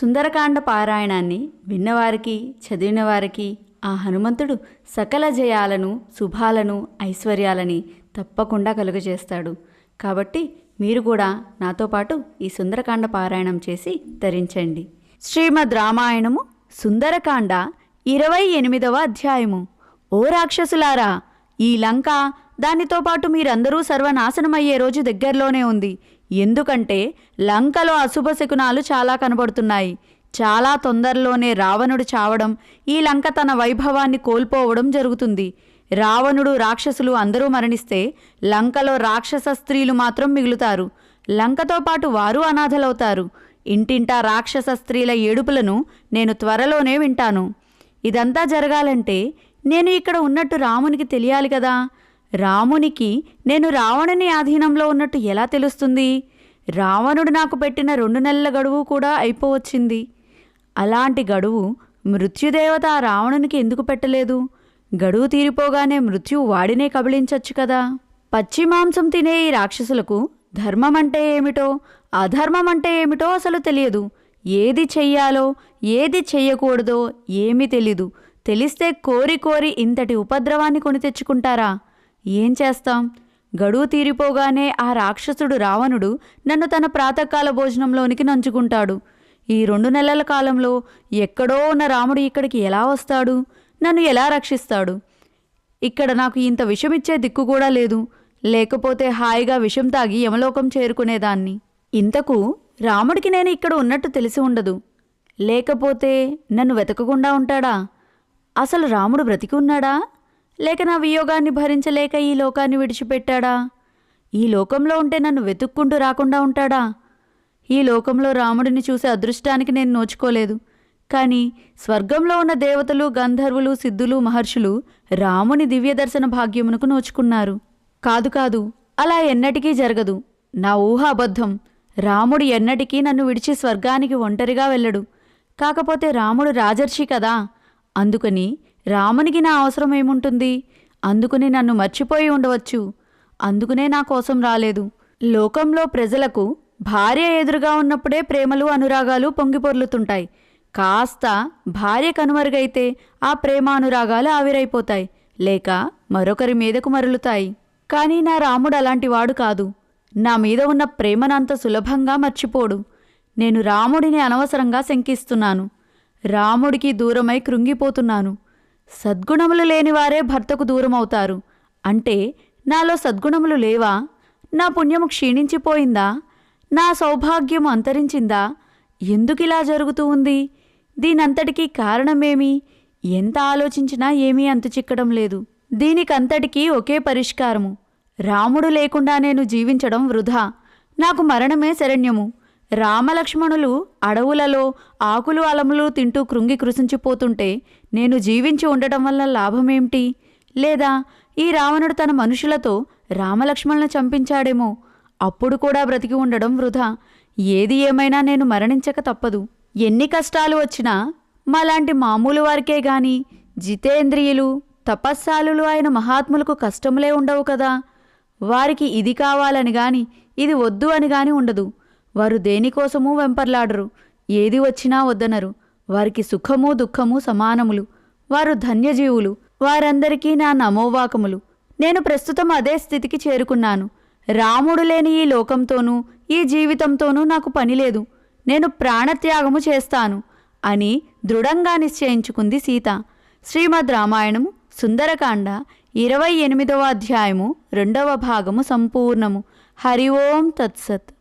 సుందరకాండ పారాయణాన్ని విన్నవారికి చదివిన వారికి ఆ హనుమంతుడు సకల జయాలను శుభాలను ఐశ్వర్యాలని తప్పకుండా కలుగజేస్తాడు. కాబట్టి మీరు కూడా నాతో పాటు ఈ సుందరకాండ పారాయణం చేసి ధరించండి. శ్రీమద్ రామాయణము సుందరకాండ ఇరవై ఎనిమిదవ అధ్యాయము. ఓ రాక్షసులారా ఈ లంక దానితో పాటు మీరందరూ సర్వనాశనమయ్యే రోజు దగ్గరలోనే ఉంది. ఎందుకంటే లంకలో అశుభ శకునాలు చాలా కనబడుతున్నాయి. చాలా తొందరలోనే రావణుడు చావడం ఈ లంక తన వైభవాన్ని కోల్పోవడం జరుగుతుంది. రావణుడు రాక్షసులు అందరూ మరణిస్తే లంకలో రాక్షస స్త్రీలు మాత్రం మిగులుతారు. లంకతో పాటు వారు అనాథలవుతారు. ఇంటింటా రాక్షస స్త్రీల ఏడుపులను నేను త్వరలోనే వింటాను. ఇదంతా జరగాలంటే నేను ఇక్కడ ఉన్నట్టు రామునికి తెలియాలి కదా? రామునికి నేను రావణుని ఆధీనంలో ఉన్నట్టు ఎలా తెలుస్తుంది? రావణుడు నాకు పెట్టిన రెండు నెలల గడువు కూడా అయిపోవచ్చింది. అలాంటి గడువు మృత్యుదేవత ఆ రావణునికి ఎందుకు పెట్టలేదు? గడువు తీరిపోగానే మృత్యు వాడినే కబళించొచ్చు కదా. పచ్చి మాంసం తినే ఈ రాక్షసులకు ధర్మం అంటే ఏమిటో అధర్మం అంటే ఏమిటో అసలు తెలియదు. ఏది చెయ్యాలో ఏది చెయ్యకూడదో ఏమీ తెలీదు. తెలిస్తే కోరి కోరి ఇంతటి ఉపద్రవాన్ని కొని తెచ్చుకుంటారా? ఏం చేస్తాం? గడువు తీరిపోగానే ఆ రాక్షసుడు రావణుడు నన్ను తన ప్రాతకాల భోజనంలోనికి నంచుకుంటాడు. ఈ రెండు నెలల కాలంలో ఎక్కడో ఉన్న రాముడు ఇక్కడికి ఎలా వస్తాడు? నన్ను ఎలా రక్షిస్తాడు? ఇక్కడ నాకు ఇంత విషమిచ్చే దిక్కు కూడా లేదు. లేకపోతే హాయిగా విషం తాగి యమలోకం చేరుకునేదాన్ని. ఇంతకు రాముడికి నేను ఇక్కడ ఉన్నట్టు తెలిసి ఉండదు. లేకపోతే నన్ను వెతకకుండా ఉంటాడా? అసలు రాముడు బ్రతికి ఉన్నాడా? లేక నా వియోగాన్ని భరించలేక ఈ లోకాన్ని విడిచిపెట్టాడా? ఈ లోకంలో ఉంటే నన్ను వెతుక్కుంటూ రాకుండా ఉంటాడా? ఈ లోకంలో రాముడిని చూసే అదృష్టానికి నేను నోచుకోలేదు. కానీ స్వర్గంలో ఉన్న దేవతలు గంధర్వులు సిద్ధులు మహర్షులు రాముని దివ్య దర్శన భాగ్యమునకు నోచుకున్నారు. కాదు కాదు అలా ఎన్నటికీ జరగదు. నా ఊహ అబద్ధం. రాముడు ఎన్నటికీ నన్ను విడిచి స్వర్గానికి ఒంటరిగా వెళ్ళడు. కాకపోతే రాముడు రాజర్షి కదా. అందుకని రామునికి నా అవసరం ఏముంటుంది? అందుకుని నన్ను మర్చిపోయి ఉండవచ్చు. అందుకునే నా కోసం రాలేదు. లోకంలో ప్రజలకు భార్య ఎదురుగా ఉన్నప్పుడే ప్రేమలు అనురాగాలు పొంగిపొర్లుతుంటాయి కాస్త భార్య కనుమరుగైతే ఆ ప్రేమానురాగాలు ఆవిరైపోతాయి. లేక మరొకరి మీదకు మరలుతాయి. కానీ నా రాముడు అలాంటివాడు కాదు. నా మీద ఉన్న ప్రేమనంత సులభంగా మర్చిపోడు. నేను రాముడిని అనవసరంగా శంకిస్తున్నాను. రాముడికి దూరమై కృంగిపోతున్నాను. సద్గుణములు లేనివారే భర్తకు దూరమవుతారు. అంటే నాలో సద్గుణములు లేవా? నా పుణ్యము క్షీణించిపోయిందా? నా సౌభాగ్యం అంతరించిందా? ఎందుకిలా జరుగుతూ ఉంది? దీనంతటికీ కారణమేమి? ఎంత ఆలోచించినా ఏమీ అంతు చిక్కడం లేదు. దీనికంతటికీ ఒకే పరిష్కారము. రాముడు లేకుండా నేను జీవించడం వృధా. నాకు మరణమే శరణ్యము. రామలక్ష్మణులు అడవులలో ఆకులు అలములు తింటూ కృంగి కృషించిపోతుంటే నేను జీవించి ఉండటం వల్ల లాభమేమిటి? లేదా ఈ రావణుడు తన మనుషులతో రామలక్ష్మణులను చంపించాడేమో? అప్పుడు కూడా బ్రతికి ఉండడం వృధా. ఏది ఏమైనా నేను మరణించక తప్పదు. ఎన్ని కష్టాలు వచ్చినా మాలాంటి మామూలు వారికే గాని జితేంద్రియులు తపస్సాలులు అయిన మహాత్ములకు కష్టములే ఉండవు కదా. వారికి ఇది కావాలని గాని ఇది వద్దు అని గాని ఉండదు. వారు దేనికోసమూ వెంపర్లాడరు. ఏది వచ్చినా వద్దనరు. వారికి సుఖము దుఃఖము సమానములు. వారు ధన్యజీవులు. వారందరికీ నా నమోవాకములు. నేను ప్రస్తుతం అదే స్థితికి చేరుకున్నాను. రాముడు లేని ఈ లోకంతోనూ ఈ జీవితంతోనూ నాకు పని లేదు. నేను ప్రాణత్యాగము చేస్తాను అని దృఢంగా నిశ్చయించుకుంది సీత. శ్రీమద్ రామాయణము సుందరకాండ ఇరవై ఎనిమిదవ అధ్యాయము రెండవ భాగము సంపూర్ణము. హరి ఓం తత్సత్.